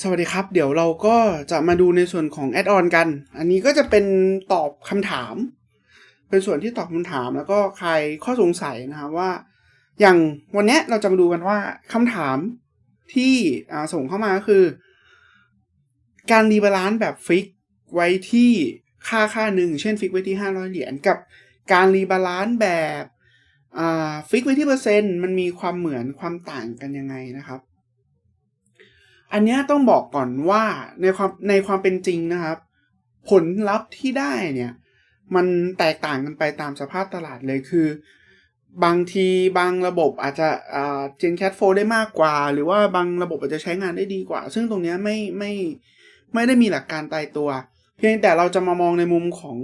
สวัสดีครับ เดี๋ยวเราก็จะมาดูในส่วนของแอดออนกัน อันนี้ก็จะเป็นตอบคำถาม เป็นส่วนที่ตอบคำถามแล้วก็ใครข้อสงสัยนะครับว่า อย่างวันนี้เราจะมาดูกันว่าคำถามที่ส่งเข้ามาก็คือ การรีบาลานซ์แบบฟิกไว้ที่ค่าค่าหนึ่ง เช่นฟิกไว้ที่ 500 เหรียญกับการรีบาลานซ์แบบฟิกไว้ที่เปอร์เซ็นต์มันมีความเหมือนความต่างกันยังไงนะครับ อันนี้ต้องบอกก่อนว่าในความในความเป็นจริงนะครับ ผลลัพธ์ที่ได้เนี่ย มันแตกต่างกันไปตามสภาพตลาดเลยคือบางทีบางระบบอาจจะเจนแคทโฟได้มากกว่า หรือว่าบางระบบอาจจะใช้งานได้ดีกว่า ซึ่งตรงนี้ไม่ไม่ไม่ได้มีหลักการตายตัว เพียงแต่เราจะมามองในมุมของ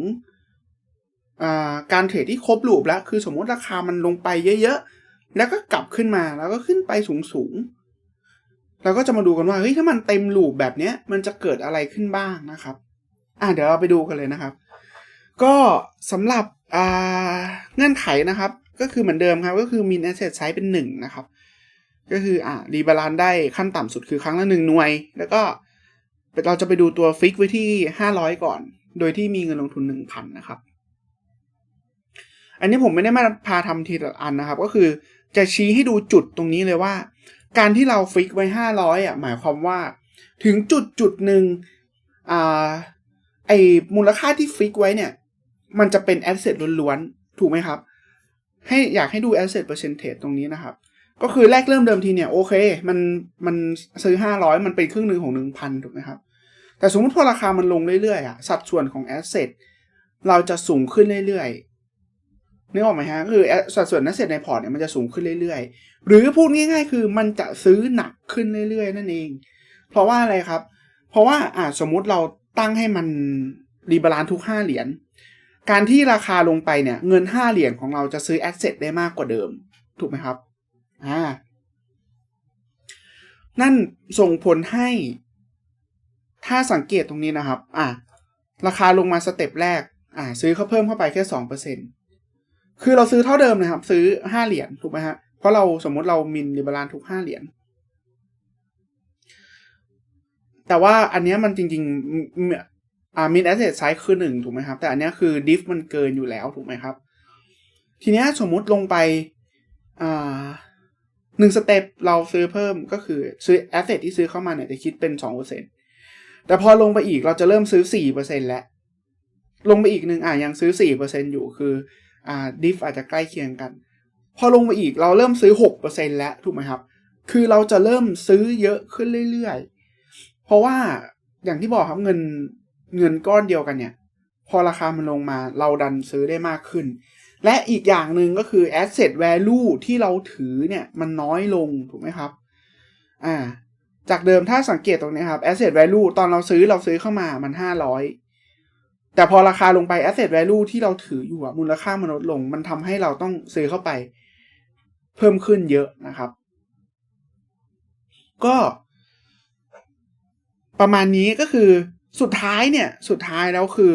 อการเทรดที่ครบลูปแล้ว คือสมมติราคามันลงไปเยอะๆ แล้วก็กลับขึ้นมาแล้วก็ขึ้นไปสูงๆ เราก็จะมาดูกันว่าเฮ้ยถ้ามันเต็มลูปแบบเนี้ยมันจะเกิดอะไรขึ้นบ้างนะครับ อะเดี๋ยวเราไปดูกันเลยนะครับ ก็สำหรับอ่าเงื่อนไขนะครับ ก็คือเหมือนเดิมครับ ก็คือ min asset size เป็นหนึ่งนะครับก็คืออ่ารีบาลานได้ขั้นต่ำสุดคือครั้งละหนึ่งหน่วย แล้วก็เราจะไปดูตัวฟิกไว้ที่ห้าร้อยก่อน โดยที่มีเงินลงทุนหนึ่งพันนะครับ อันนี้ผมไม่ได้มาพาทำทีละอันนะครับ ก็คือจะชี้ให้ดูจุดตรงนี้เลยว่า การที่เราฟิกไว้ห้าร้อยอะหมายความว่า ถึงจุดจุดหนึ่งอ่าไอมูลค่าที่ฟิกไว้เนี่ย มันจะเป็นแอสเซทล้วนๆ ถูกไหมครับ ให้อยากให้ดู asset percentage ตรงนี้นะครับ ก็คือแรกเริ่มเดิมทีเนี่ย โอเค มันมันซื้อ500มันเป็นครึ่งหนึ่งของ1,000ถูกไหมครับ แต่สมมติพอราคามันลงเรื่อยๆอะสัดส่วนของ asset เราจะสูงขึ้นเรื่อยๆ นึกออกไหมฮะคือสัดส่วน asset ในพอร์ตเนี่ยมันจะสูงขึ้นเรื่อยๆ หรือพูดง่ายๆ คือมันจะซื้อหนักขึ้นเรื่อยๆ นั่นเอง เพราะว่าอะไรครับ เพราะว่าอ่าสมมุติเราตั้งให้มันรีบาลานทุก 5 เหรียญการที่ราคาลงไปเนี่ยเงิน 5 เหรียญของเราจะซื้อแอสเซทได้มากกว่าเดิม ถูกไหมครับอ่านั่นส่งผลให้ ถ้าสังเกตตรงนี้นะครับ อ่าราคาลงมาสเต็ปแรก อ่า ซื้อเขาเพิ่มเข้าไปแค่สองเปอร์เซ็น คือเราซื้อเท่าเดิมนะครับ ซื้อห้าเหรียญถูกไหมฮะ เพราะเราสมมติเรามินริบาลานทุกห้าเหรียญแต่ว่าอันนี้มันจริงๆอ่ามินแอสเซทไซส์คือหนึ่งถูกไหมครับ แต่อันนี้คือดิฟมันเกินอยู่แล้วถูกไหมครับ ทีนี้สมมุติลงไปอ่าหนึ่งสเต็ปเราซื้อเพิ่มก็คือซื้อแอสเซทที่ซื้อเข้ามาเนี่ยจะคิดเป็นสองเปอร์เซ็นแต่พอลงไปอีกเราจะเริ่มซื้อสี่เปอร์เซ็นแล้ว ลงไปอีกหนึ่งอะยังซื้อสี่เปอร์เซ็นอยู่คือ อ่าดิฟอาจจะใกล้เคียงกัน พอลงไปอีกเราเริ่มซื้อหกเปอร์เซ็นแล้วถูกไหมครับ คือเราจะเริ่มซื้อเยอะขึ้นเรื่อยๆ เพราะว่าอย่างที่บอกครับเงินเงินก้อนเดียวกันเนี่ย พอราคามันลงมาเราดันซื้อได้มากขึ้น และอีกอย่างหนึ่งก็คือ asset value ที่เราถือเนี่ยมันน้อยลงถูกไหมครับอ่าจากเดิมถ้าสังเกตตรงนี้ครับ asset value ตอนเราซื้อเราซื้อเข้ามามันห้าร้อย แต่พอราคาลงไป asset value ที่เราถืออยู่มูลค่ามันลดลง มันทำให้เราต้องซื้อเข้าไปเพิ่มขึ้นเยอะนะครับ ก็ ประมาณนี้ก็คือสุดท้ายเนี่ย สุดท้ายแล้วคือ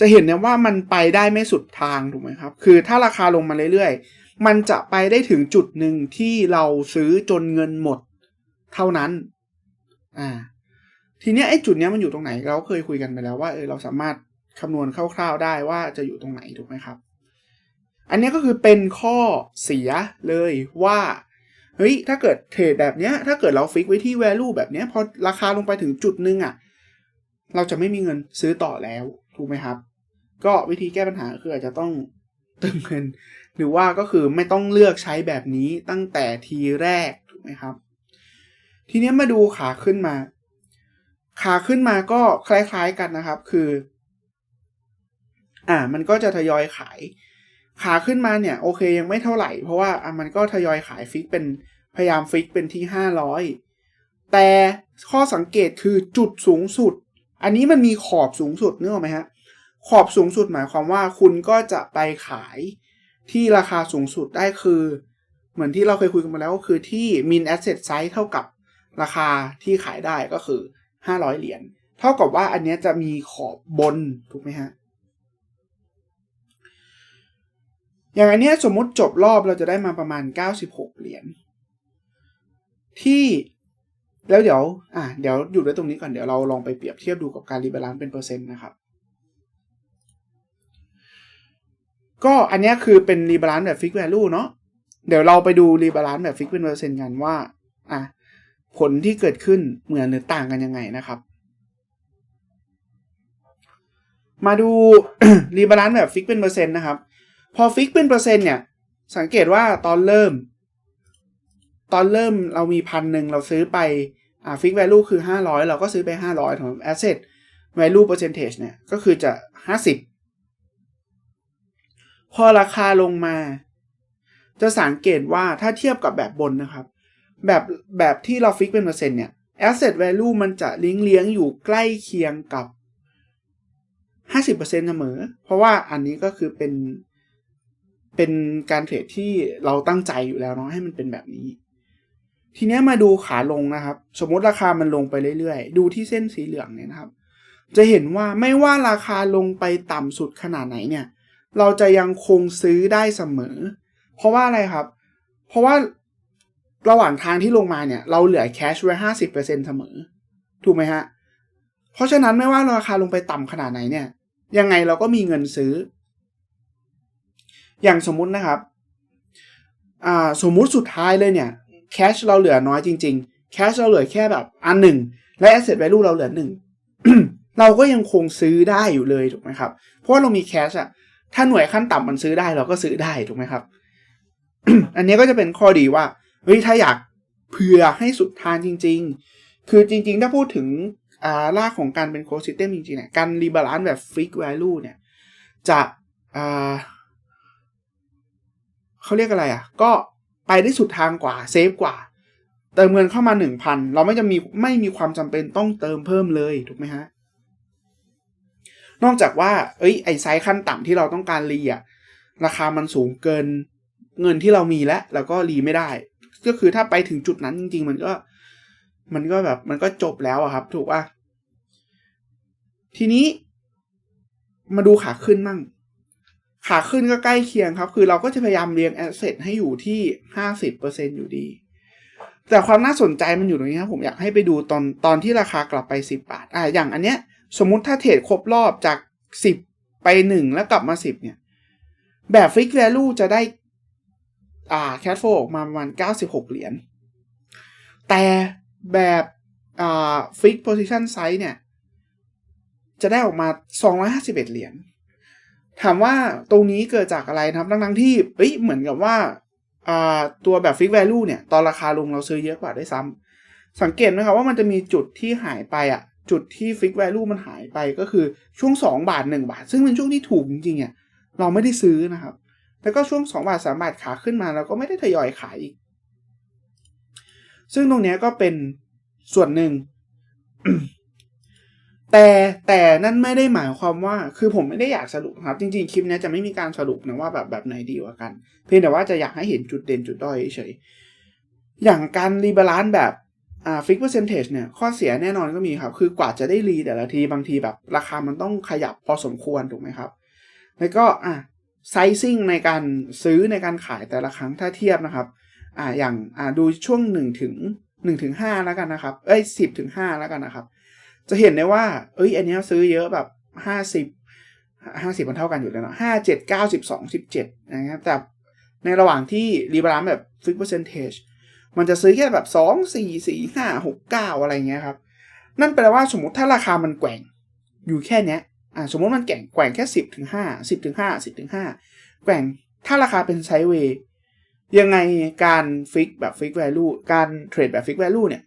จะเห็นเนี่ยว่ามันไปได้ไม่สุดทางถูกไหมครับ คือถ้าราคาลงมาเรื่อยๆ มันจะไปได้ถึงจุดหนึ่งที่เราซื้อจนเงินหมดเท่านั้น อ่า ทีเนี้ยไอ้จุดเนี้ยมันอยู่ตรงไหนเราเคยคุยกันไปแล้วว่าเออเราสามารถ คำนวณคร่าวๆได้ว่าจะอยู่ตรงไหนถูกไหมครับ อันนี้ก็คือเป็นข้อเสียเลยว่าเฮ้ยถ้าเกิดเทรดแบบเนี้ยถ้าเกิดเราฟิกไว้ที่ value แบบเนี้ยพอราคาลงไปถึงจุดหนึ่งอะ่ะเราจะไม่มีเงินซื้อต่อแล้วถูกไหมครับ ก็วิธีแก้ปัญหาคืออาจจะต้องเติมเงิน หรือว่าก็คือไม่ต้องเลือกใช้แบบนี้ตั้งแต่ทีแรกถูกไหมครับ ทีนี้มาดูขาขึ้นมา ขาขึ้นมาก็คล้ายๆกันนะครับ คือ อ่า มันก็จะทยอยขาย ขาขึ้นมาเนี่ยโอเคยังไม่เท่าไหร่ เพราะว่าอะมันก็ทยอยขายฟิกเป็นพยายามฟิกเป็นที่ห้าร้อยแต่ข้อสังเกตคือจุดสูงสุด อันนี้มันมีขอบสูงสุดนึกออกไหมฮะ ขอบสูงสุดหมายความว่าคุณก็จะไปขายที่ราคาสูงสุดได้คือ เหมือนที่เราเคยคุยกันมาแล้วก็คือที่ min asset size เท่ากับราคาที่ขายได้ก็คือ 500 เหรียญ เท่ากับว่าอันนี้จะมีขอบบน ถูกไหมฮะ อย่างอันนี้สมมติจบรอบเราจะได้มาประมาณ 96 เหรียญที่แล้วเดี๋ยว อะเดี๋ยวหยุดไว้ตรงนี้ก่อนเดี๋ยวเราลองไปเปรียบเทียบดูกับการรีบาลานซ์เป็นเปอร์เซ็นต์นะครับ ก็อันนี้คือเป็นรีบาลานซ์แบบฟิกแวลูเนาะเดี๋ยวเราไปดูรีบาลานซ์แบบฟิกเป็นเปอร์เซ็นต์กันว่าอะผลที่เกิดขึ้นเหมือนหรือต่างกันยังไงนะครับ มาดูรีบาลานซ์แบบฟิกเป็นเปอร์เซ็นต์นะครับ พอฟิกเป็นเปอร์เซ็นต์เนี่ย สังเกตว่าตอนเริ่ม ตอนเริ่มเรามีพันหนึ่งเราซื้อไปอ่าฟิกแวลูคือ 500 เราก็ซื้อไป 500ถูกไหม asset value percentage เนี่ย ก็คือจะ 50 พอราคาลงมา จะสังเกตว่าถ้าเทียบกับแบบบนนะครับ แบบแบบที่เราฟิกเป็นเปอร์เซ็นต์เนี่ย asset value มันจะเลี้ยงเลี้ยงอยู่ใกล้เคียงกับ 50%เสมอ เพราะว่าอันนี้ก็คือเป็น เป็นการเทรดที่เราตั้งใจอยู่แล้วเนาะให้มันเป็นแบบนี้ ทีนี้มาดูขาลงนะครับ สมมติราคามันลงไปเรื่อยๆ ดูที่เส้นสีเหลืองเนี่ยนะครับ จะเห็นว่าไม่ว่าราคาลงไปต่ำสุดขนาดไหนเนี่ย เราจะยังคงซื้อได้เสมอ เพราะว่าอะไรครับ เพราะว่าระหว่างทางที่ลงมาเนี่ยเราเหลือแคชไว้ห้าสิบเปอร์เซ็นเสมอ ถูกไหมฮะ เพราะฉะนั้นไม่ว่าราคาลงไปต่ำขนาดไหนเนี่ย ยังไงเราก็มีเงินซื้อ อย่างสมมุตินะครับอ่าสมมุติสุดท้ายเลยเนี่ยแคชเราเหลือน้อยจริงๆแคชเราเหลือแค่แบบอันหนึ่งและ asset value เราเหลือหนึ่งเราก็ยังคงซื้อได้อยู่เลยถูกไหมครับเพราะเรามีแคชอะถ้าหน่วยขั้นต่ำมันซื้อได้เราก็ซื้อได้ถูกไหมครับ อันนี้ก็จะเป็นข้อดีว่าเฮ้ยถ้าอยากเผื่อให้สุดทางจริง ๆ คือจริงๆ ถ้าพูดถึงอ่ารากของการเป็นโคซิสเต็มจริงๆเนี่ยการรีบาลานซ์แบบฟิกแวลูเนี่ยจะ เขาเรียกอะไรอะ ก็ไปได้สุดทางกว่าเซฟกว่า เติมเงินเข้ามาหนึ่งพันเราไม่จะมีไม่มีความจำเป็นต้องเติมเพิ่มเลยถูกไหมฮะนอกจากว่า เอ้ย ไอไซส์ขั้นต่ำที่เราต้องการรีอะราคามันสูงเกินเงินที่เรามีแล้วแล้วก็รีไม่ได้ ก็คือถ้าไปถึงจุดนั้นจริง ๆ มันก็ มันก็แบบมันก็จบแล้วอะครับ ถูกป่ะทีนี้มาดูขาขึ้นมั่ง ขาขึ้นก็ใกล้เคียงครับ คือเราก็จะพยายามเรียงแอสเซทให้อยู่ที่ห้าสิบเปอร์เซ็นอยู่ดี แต่ความน่าสนใจมันอยู่ตรงนี้ครับผมอยากให้ไปดูตอนตอนที่ราคากลับไปสิบบาท อ่าอย่างอันเนี้ย สมมุติถ้าเทรดครบรอบจากสิบไปหนึ่งแล้วกลับมาสิบเนี่ย แบบฟิกแวลูจะได้ อ่าแคทโฟออกมาประมาณเก้าสิบหกเหรียญ แต่แบบอ่าฟิกโพซิชันไซส์เนี่ย จะได้ออกมาสองร้อยห้าสิบเอ็ดเหรียญ ถามว่าตรงนี้เกิดจากอะไรนะครับทั้งๆที่เอ้ยเหมือนกับว่าตัวแบบฟิกแวลูเนี่ยตอนราคาลงเราซื้อเยอะกว่าได้ซ้ำสังเกตไหมครับว่ามันจะมีจุดที่หายไปอะจุดที่ฟิกแวลูมันหายไปก็คือช่วง 2 บาท 1 บาท ซึ่งเป็นช่วงที่ถูกจริงๆอะเราไม่ได้ซื้อนะครับ แล้วก็ช่วง 2 บาท 3 บาทขาขึ้นมาเราก็ไม่ได้ทยอยขายอีก ซึ่งตรงนี้ก็เป็นส่วนหนึ่ง แต่แต่นั่นไม่ได้หมายความว่าคือผมไม่ได้อยากสรุปครับ จริงๆ คลิปนี้จะไม่มีการสรุปนะว่าแบบแบบไหนดีกว่ากัน เพียงแต่ว่าจะอยากให้เห็นจุดเด่นจุดด้อยเฉยๆอย่างการรีบาลานซ์แบบอ่าฟิกเปอร์เซนเทจเนี่ยข้อเสียแน่นอนก็มีครับ คือกว่าจะได้รีแต่ละทีบางทีแบบ ราคามันต้องขยับพอสมควรถูกไหมครับ แล้วก็อะไซซิ่งในการซื้อในการขายแต่ละครั้งถ้าเทียบนะครับอ่าอย่างอ่าดูช่วงหนึ่งถึงหนึ่งถึงห้าแล้วกันนะครับ เอ้ยสิบถึงห้าแล้วกันนะครับ จะเห็นได้ว่า เอ้ย อันนี้ซื้อเยอะแบบห้าสิบห้าสิบมันเท่ากันอยู่แล้วเนาะห้าเจ็ดเก้าสิบสองสิบเจ็ดนะครับ แต่ในระหว่างที่รีบาลานซ์แบบฟิกเปอร์เซนเทจมันจะซื้อแค่แบบสองสี่สี่ห้าหกเก้าอะไรเงี้ยครับ นั่นแปลว่าสมมติถ้าราคามันแกว่งอยู่แค่เนี้ยอ่าสมมติมันแกว่งแกว่งแค่สิบถึงห้าสิบถึงห้าสิบถึงห้าแกว่งถ้าราคาเป็นไซด์เวย์ยังไงการฟิกแบบฟิกแวลูการเทรดแบบฟิกแวลูเนี่ย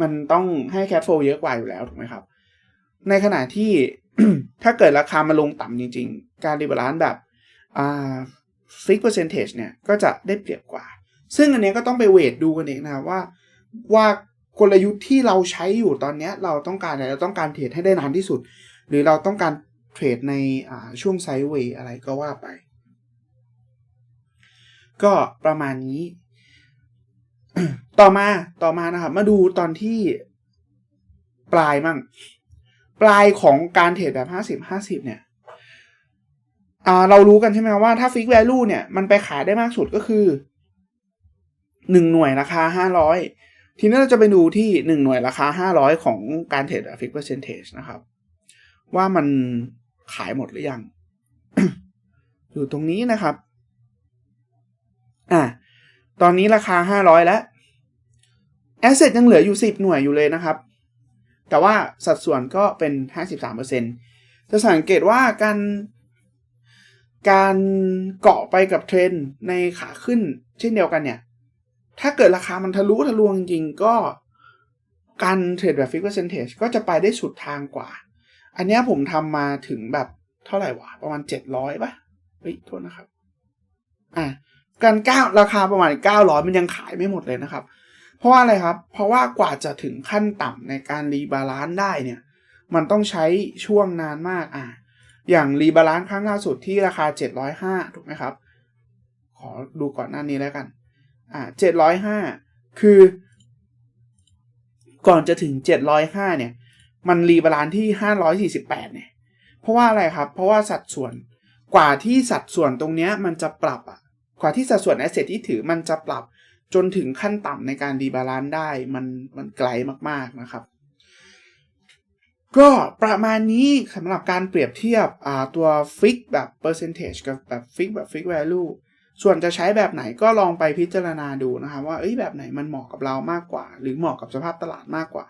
มันต้องให้แคทโฟเยอะกว่าอยู่แล้วถูกไหมครับ ในขณะที่ถ้าเกิดราคามาลงต่ำจริง ๆ การรีบาลานซ์แบบอ่าฟิกเปอร์เซนเทจเนี่ยก็จะได้เปรียบกว่า ซึ่งอันนี้ก็ต้องไปเวทดูกันเองนะว่า ว่ากลยุทธ์ที่เราใช้อยู่ตอนนี้เราต้องการอะไรเราต้องการเทรดให้ได้นานที่สุด หรือเราต้องการเทรดในช่วงไซด์เวย์อะไรก็ว่าไป ก็ประมาณนี้ ต่อมาต่อมานะครับ มาดูตอนที่ปลายมั่ง ปลายของการเทรดแบบห้าสิบห้าสิบเนี่ยอ่าเรารู้กันใช่ไหมว่าถ้าฟิกแวลูเนี่ย มันไปขายได้มากสุดก็คือหนึ่งหน่วยราคาห้าร้อยทีนี้เราจะไปดูที่หนึ่งหน่วยราคา500ของการเทรดฟิกเปอร์เซนเทจนะครับ ว่ามันขายหมดหรือยัง อยู่ตรงนี้นะครับ อะ ตอนนี้ราคา 500 แล้วแอสเซทยังเหลืออยู่ 10 หน่วยอยู่เลยนะครับ แต่ว่าสัดส่วนก็เป็น 53%จะสังเกตว่าการ การเกาะไปกับเทรนด์ในขาขึ้นเช่นเดียวกันเนี่ย ถ้าเกิดราคามันทะลุทะลวงจริงๆ ก็การเทรดแบบฟิกเปอร์เซนเทจก็จะไปได้สุดทางกว่า อันนี้ผมทำมาถึงแบบเท่าไหร่วะ ประมาณ 700ป่ะเฮ้ยโทษนะครับ อะ การก้าราคาประมาณ 900 มันยังขายไม่หมดเลยนะครับ เพราะว่าอะไรครับ เพราะว่ากว่าจะถึงขั้นต่ำในการรีบาลานซ์ได้เนี่ย มันต้องใช้ช่วงนานมากอะอย่างรีบาลานซ์ครั้งล่าสุดที่ราคา 705 ถูกไหมครับ ขอดูก่อนหน้านี้แล้วกัน อ่า705 คือ ก่อนจะถึง 705 เนี่ย มันรีบาลานซ์ที่ 548 เนี่ย เพราะว่าอะไรครับ เพราะว่าสัดส่วน กว่าที่สัดส่วนตรงเนี้ยมันจะปรับอะ กว่าที่สัดส่วนแอสเซทที่ถือมันจะปรับจนถึงขั้นต่ำในการรีบาลานซ์ได้มันมันไกลมากๆนะครับ ก็ประมาณนี้สำหรับการเปรียบเทียบตัวฟิกแบบ percentage กับแบบฟิกแบบ fix value ส่วนจะใช้แบบไหนก็ลองไปพิจารณาดูนะครับว่าเอ้ยแบบไหนมันเหมาะกับเรามากกว่า หรือเหมาะกับสภาพตลาดมากกว่า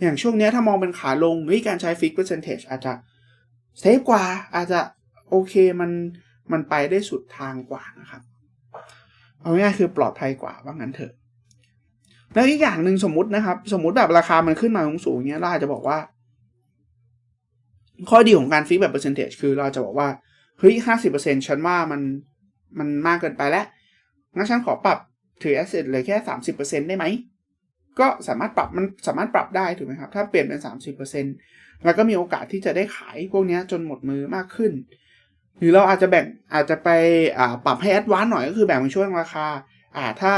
อย่างช่วงนี้ถ้ามองเป็นขาลงเฮ้ยการใช้ fix percentage อาจจะเซฟกว่าอาจจะโอเคมันมันไปได้สุดทางกว่านะครับ เอาง่ายคือปลอดภัยกว่าว่างั้นเถอะแล้วอีกอย่างหนึ่งสมมตินะครับ สมมติแบบราคามันขึ้นมาสูงๆเงี้ยเราอาจจะบอกว่า ข้อดีของการฟิกแบบเปอร์เซนเทจคือเราจะบอกว่าเฮ้ยห้าสิบเปอร์เซ็นต์ฉันว่ามันมันมากเกินไปแล้วงั้นฉันขอปรับถือแอสเซทเลยแค่สามสิบเปอร์เซ็นต์ได้ไหมก็สามารถปรับมันสามารถปรับได้ถูกไหมครับ ถ้าเปลี่ยนเป็นสามสิบเปอร์เซ็นแล้วก็มีโอกาสที่จะได้ขายพวกนี้จนหมดมือมากขึ้น หรือเราอาจจะแบ่งอาจจะไปปรับให้แอดวานซ์หน่อยก็คือแบ่งเป็นช่วงราคาอ่าถ้า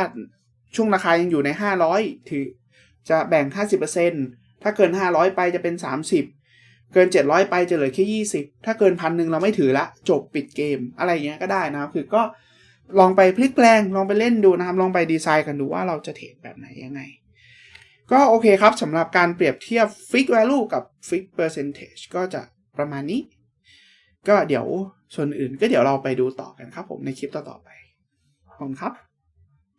ช่วงราคายังอยู่ในห้าร้อยถือจะแบ่งห้าสิบเปอร์เซ็นถ้าเกินห้าร้อยไปจะเป็นสามสิบเกิน 700 ไปจะเหลือแค่ 20 ถ้าเกินพันหนึ่งเราไม่ถือละ จบปิดเกม อะไรเงี้ยก็ได้นะครับ คือก็ลองไปพลิกแปลง ลองไปเล่นดูนะครับ ลองไปดีไซน์กันดูว่าเราจะเทรดแบบไหนยังไง ก็โอเคครับสำหรับการเปรียบเทียบ Fix Value กับ Fix Percentage ก็จะประมาณนี้ ก็เดี๋ยวส่วนอื่นก็เดี๋ยวเราไปดูต่อกันครับผมในคลิปต่อๆไปขอบคุณครับ